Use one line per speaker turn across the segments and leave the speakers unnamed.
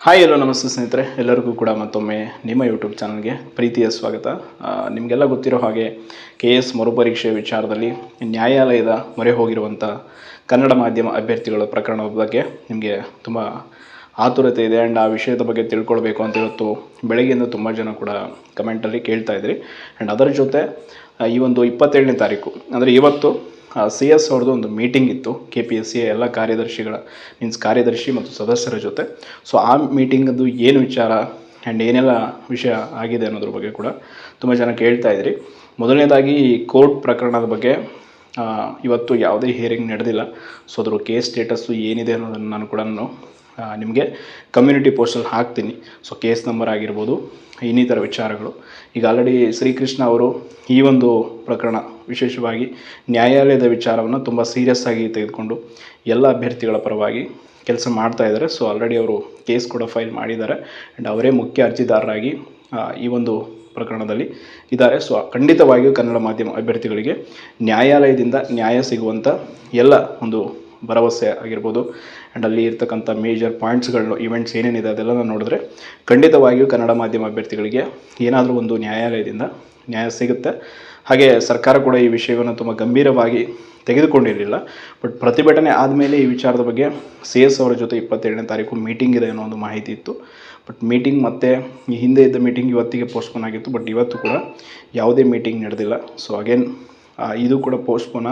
Hi ಎಲ್ಲೋ ನಮಸ್ತೆ ಸ್ನೇಹಿತರೆ. ಎಲ್ಲರಿಗೂ ಕೂಡ ಮತ್ತೊಮ್ಮೆ ನಿಮ್ಮ ಯೂಟ್ಯೂಬ್ ಚಾನಲ್ಗೆ ಪ್ರೀತಿಯ ಸ್ವಾಗತ. ನಿಮಗೆಲ್ಲ ಗೊತ್ತಿರೋ ಹಾಗೆ ಕೆ ಎಸ್ ಮರುಪರೀಕ್ಷೆ ವಿಚಾರದಲ್ಲಿ ನ್ಯಾಯಾಲಯದ ಮೊರೆ ಹೋಗಿರುವಂಥ ಕನ್ನಡ ಮಾಧ್ಯಮ ಅಭ್ಯರ್ಥಿಗಳ ಪ್ರಕರಣದ ಬಗ್ಗೆ ನಿಮಗೆ ತುಂಬ ಆತುರತೆ ಇದೆ. ಆ್ಯಂಡ್ ಆ ವಿಷಯದ ಬಗ್ಗೆ ತಿಳ್ಕೊಳ್ಬೇಕು ಅಂತ ಇವತ್ತು ಬೆಳಗ್ಗೆಯಿಂದ ತುಂಬ ಜನ ಕೂಡ ಕಮೆಂಟಲ್ಲಿ ಕೇಳ್ತಾ ಇದ್ರಿ. ಆ್ಯಂಡ್ ಅದರ ಜೊತೆ ಈ ಒಂದು ಇಪ್ಪತ್ತೇಳನೇ ತಾರೀಕು, ಅಂದರೆ ಇವತ್ತು ಸಿ ಎಸ್ ಅವ್ರದ್ದು ಒಂದು ಮೀಟಿಂಗ್ ಇತ್ತು ಕೆ ಪಿ ಎಸ್ ಸಿ ಎಲ್ಲ ಕಾರ್ಯದರ್ಶಿಗಳ ಮೀನ್ಸ್ ಕಾರ್ಯದರ್ಶಿ ಮತ್ತು ಸದಸ್ಯರ ಜೊತೆ. ಸೊ ಆ ಮೀಟಿಂಗದ್ದು ಏನು ವಿಚಾರ ಆ್ಯಂಡ್ ಏನೆಲ್ಲ ವಿಷಯ ಆಗಿದೆ ಅನ್ನೋದ್ರ ಬಗ್ಗೆ ಕೂಡ ತುಂಬ ಜನ ಕೇಳ್ತಾ ಇದ್ರಿ. ಮೊದಲನೇದಾಗಿ ಕೋರ್ಟ್ ಪ್ರಕರಣದ ಬಗ್ಗೆ ಇವತ್ತು ಯಾವುದೇ ಹಿಯರಿಂಗ್ ನಡೆದಿಲ್ಲ. ಸೊ ಅದ್ರ ಕೇಸ್ ಸ್ಟೇಟಸ್ಸು ಏನಿದೆ ಅನ್ನೋದನ್ನು ನಾನು ಕೂಡ ನಾನು ನಿಮಗೆ ಕಮ್ಯುನಿಟಿ ಪೋಸ್ಟಲ್ಲಿ ಹಾಕ್ತೀನಿ. ಸೊ ಕೇಸ್ ನಂಬರ್ ಆಗಿರ್ಬೋದು, ಇನ್ನಿತರ ವಿಚಾರಗಳು. ಈಗ ಆಲ್ರೆಡಿ ಶ್ರೀಕೃಷ್ಣ ಅವರು ಈ ಒಂದು ಪ್ರಕರಣ ವಿಶೇಷವಾಗಿ ನ್ಯಾಯಾಲಯದ ವಿಚಾರವನ್ನು ತುಂಬ ಸೀರಿಯಸ್ ಆಗಿ ತೆಗೆದುಕೊಂಡು ಎಲ್ಲ ಅಭ್ಯರ್ಥಿಗಳ ಪರವಾಗಿ ಕೆಲಸ ಮಾಡ್ತಾ ಇದ್ದಾರೆ. ಸೊ ಆಲ್ರೆಡಿ ಅವರು ಕೇಸ್ ಕೂಡ ಫೈಲ್ ಮಾಡಿದ್ದಾರೆ. ಆ್ಯಂಡ್ ಅವರೇ ಮುಖ್ಯ ಅರ್ಜಿದಾರರಾಗಿ ಈ ಒಂದು ಪ್ರಕರಣದಲ್ಲಿ ಇದ್ದಾರೆ. ಸೊ ಖಂಡಿತವಾಗಿಯೂ ಕನ್ನಡ ಮಾಧ್ಯಮ ಅಭ್ಯರ್ಥಿಗಳಿಗೆ ನ್ಯಾಯಾಲಯದಿಂದ ನ್ಯಾಯ ಸಿಗುವಂಥ ಎಲ್ಲ ಒಂದು ಭರವಸೆ ಆಗಿರ್ಬೋದು. ಆ್ಯಂಡ್ ಅಲ್ಲಿ ಇರ್ತಕ್ಕಂಥ ಮೇಜರ್ ಪಾಯಿಂಟ್ಸ್ಗಳು ಇವೆಂಟ್ಸ್ ಏನೇನಿದೆ ಅದೆಲ್ಲ ನಾನು ನೋಡಿದ್ರೆ ಖಂಡಿತವಾಗಿಯೂ ಕನ್ನಡ ಮಾಧ್ಯಮ ಅಭ್ಯರ್ಥಿಗಳಿಗೆ ಏನಾದರೂ ಒಂದು ನ್ಯಾಯಾಲಯದಿಂದ ನ್ಯಾಯ ಸಿಗುತ್ತೆ. ಹಾಗೆ ಸರ್ಕಾರ ಕೂಡ ಈ ವಿಷಯವನ್ನು ತುಂಬ ಗಂಭೀರವಾಗಿ ತೆಗೆದುಕೊಂಡಿರಲಿಲ್ಲ. ಬಟ್ ಪ್ರತಿಭಟನೆ ಆದಮೇಲೆ ಈ ವಿಚಾರದ ಬಗ್ಗೆ ಸಿ ಎಸ್ ಅವರ ಜೊತೆ ಇಪ್ಪತ್ತೇಳನೇ ತಾರೀಕು ಮೀಟಿಂಗ್ ಇದೆ ಅನ್ನೋ ಒಂದು ಮಾಹಿತಿ ಇತ್ತು. ಬಟ್ ಮೀಟಿಂಗ್ ಮತ್ತೆ ಈ ಹಿಂದೆ ಇದ್ದ ಮೀಟಿಂಗ್ ಇವತ್ತಿಗೆ ಪೋಸ್ಟ್ಪೋನ್ ಆಗಿತ್ತು. ಬಟ್ ಇವತ್ತು ಕೂಡ ಯಾವುದೇ ಮೀಟಿಂಗ್ ನಡೆದಿಲ್ಲ. ಸೊ ಅಗೇನ್ ಇದು ಕೂಡ ಪೋಸ್ಟ್ಪೋನ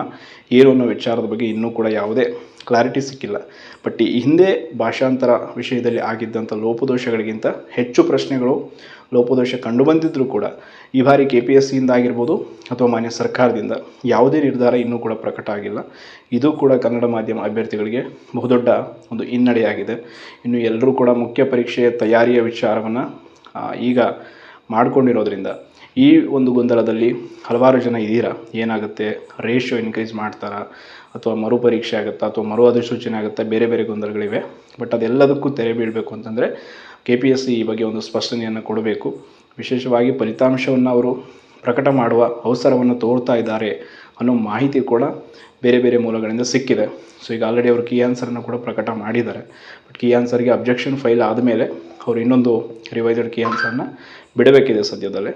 ಏನು ಅನ್ನೋ ವಿಚಾರದ ಬಗ್ಗೆ ಇನ್ನೂ ಕೂಡ ಯಾವುದೇ ಕ್ಲಾರಿಟಿ ಸಿಕ್ಕಿಲ್ಲ. ಬಟ್ ಈ ಹಿಂದೆ ಭಾಷಾಂತರ ವಿಷಯದಲ್ಲಿ ಆಗಿದ್ದಂಥ ಲೋಪದೋಷಗಳಿಗಿಂತ ಹೆಚ್ಚು ಪ್ರಶ್ನೆಗಳು ಲೋಪದೋಷ ಕಂಡುಬಂದಿದ್ದರೂ ಕೂಡ ಈ ಬಾರಿ ಕೆ ಪಿ ಎಸ್ ಸಿಯಿಂದ ಆಗಿರ್ಬೋದು ಅಥವಾ ಮಾನ್ಯ ಸರ್ಕಾರದಿಂದ ಯಾವುದೇ ನಿರ್ಧಾರ ಇನ್ನೂ ಕೂಡ ಪ್ರಕಟ ಆಗಿಲ್ಲ. ಇದು ಕೂಡ ಕನ್ನಡ ಮಾಧ್ಯಮ ಅಭ್ಯರ್ಥಿಗಳಿಗೆ ಬಹುದೊಡ್ಡ ಒಂದು ಹಿನ್ನಡೆಯಾಗಿದೆ. ಇನ್ನು ಎಲ್ಲರೂ ಕೂಡ ಮುಖ್ಯ ಪರೀಕ್ಷೆಯ ತಯಾರಿಯ ವಿಚಾರವನ್ನು ಈಗ ಮಾಡ್ಕೊಂಡಿರೋದ್ರಿಂದ ಈ ಒಂದು ಗೊಂದಲದಲ್ಲಿ ಹಲವಾರು ಜನ ಇದ್ದೀರಾ? ಏನಾಗುತ್ತೆ? ರೇಷಿಯೋ ಇನ್ಕ್ರೀಸ್ ಮಾಡ್ತಾರಾ? ಅಥವಾ ಮರುಪರೀಕ್ಷೆ ಆಗುತ್ತಾ? ಅಥವಾ ಮರು ಅಧಿಸೂಚನೆ ಆಗುತ್ತಾ? ಬೇರೆ ಬೇರೆ ಗೊಂದಲಗಳಿವೆ. ಬಟ್ ಅದೆಲ್ಲದಕ್ಕೂ ತೆರೆ ಬೀಳಬೇಕು ಅಂತಂದರೆ ಕೆ ಪಿ ಎಸ್ ಸಿ ಈ ಬಗ್ಗೆ ಒಂದು ಸ್ಪಷ್ಟನೆಯನ್ನು ಕೊಡಬೇಕು. ವಿಶೇಷವಾಗಿ ಫಲಿತಾಂಶವನ್ನು ಅವರು ಪ್ರಕಟ ಮಾಡುವ ಅವಸರವನ್ನು ತೋರ್ತಾ ಇದ್ದಾರೆ ಅನ್ನೋ ಮಾಹಿತಿ ಕೂಡ ಬೇರೆ ಬೇರೆ ಮೂಲಗಳಿಂದ ಸಿಕ್ಕಿದೆ. ಸೊ ಈಗ ಆಲ್ರೆಡಿ ಅವರು ಕೀ ಆನ್ಸರನ್ನು ಕೂಡ ಪ್ರಕಟ ಮಾಡಿದ್ದಾರೆ. ಬಟ್ ಕೀ ಆನ್ಸರ್ಗೆ ಅಬ್ಜೆಕ್ಷನ್ ಫೈಲ್ ಆದಮೇಲೆ ಅವರು ಇನ್ನೊಂದು ರಿವೈಸ್ಡ್ ಕೀ ಬಿಡಬೇಕಿದೆ ಸದ್ಯದಲ್ಲೇ.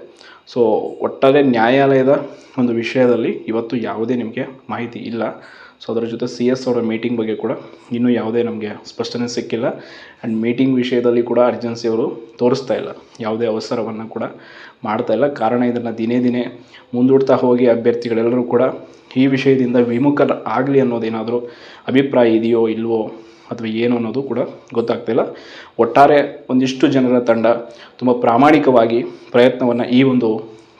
ಸೊ ಒಟ್ಟಾರೆ ನ್ಯಾಯಾಲಯದ ಒಂದು ವಿಷಯದಲ್ಲಿ ಇವತ್ತು ಯಾವುದೇ ನಿಮಗೆ ಮಾಹಿತಿ ಇಲ್ಲ. ಸೊ ಅದರ ಜೊತೆ ಸಿ ಎಸ್ ಅವರ ಮೀಟಿಂಗ್ ಬಗ್ಗೆ ಕೂಡ ಇನ್ನೂ ಯಾವುದೇ ನಮಗೆ ಸ್ಪಷ್ಟನೆ ಸಿಕ್ಕಿಲ್ಲ. ಆ್ಯಂಡ್ ಮೀಟಿಂಗ್ ವಿಷಯದಲ್ಲಿ ಕೂಡ ಅರ್ಜೆನ್ಸಿ ಅವರು ತೋರಿಸ್ತಾ ಇಲ್ಲ. ಯಾವುದೇ ಅವಸರವನ್ನು ಕೂಡ ಮಾಡ್ತಾ ಇಲ್ಲ. ಕಾರಣ ಇದನ್ನು ದಿನೇ ದಿನೇ ಮುಂದೂಡ್ತಾ ಹೋಗಿ ಅಭ್ಯರ್ಥಿಗಳೆಲ್ಲರೂ ಕೂಡ ಈ ವಿಷಯದಿಂದ ವಿಮುಖರ ಆಗಲಿ ಅನ್ನೋದೇನಾದರೂ ಅಭಿಪ್ರಾಯ ಇದೆಯೋ ಇಲ್ವೋ ಅಥವಾ ಏನು ಅನ್ನೋದು ಕೂಡ ಗೊತ್ತಾಗ್ತಿಲ್ಲ ಒಟ್ಟಾರೆ ಒಂದಿಷ್ಟು ಜನರ ತಂಡ ತುಂಬ ಪ್ರಾಮಾಣಿಕವಾಗಿ ಪ್ರಯತ್ನವನ್ನು ಈ ಒಂದು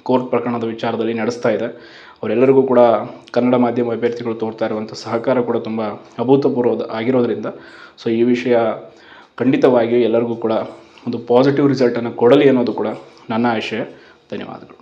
ಕೋರ್ಟ್ ಪ್ರಕರಣದ ವಿಚಾರದಲ್ಲಿ ನಡೆಸ್ತಾ ಇದೆ. ಅವರೆಲ್ಲರಿಗೂ ಕೂಡ ಕನ್ನಡ ಮಾಧ್ಯಮ ಅಭ್ಯರ್ಥಿಗಳು ತೋರ್ತಾ ಇರುವಂಥ ಸಹಕಾರ ಕೂಡ ತುಂಬ ಅಭೂತಪೂರ್ವ ಆಗಿರೋದ್ರಿಂದ, ಸೊ ಈ ವಿಷಯ ಖಂಡಿತವಾಗಿಯೂ ಎಲ್ಲರಿಗೂ ಕೂಡ ಒಂದು ಪಾಸಿಟಿವ್ ರಿಸಲ್ಟನ್ನು ಕೊಡಲಿ ಅನ್ನೋದು ಕೂಡ ನನ್ನ ಆಶಯ. ಧನ್ಯವಾದಗಳು.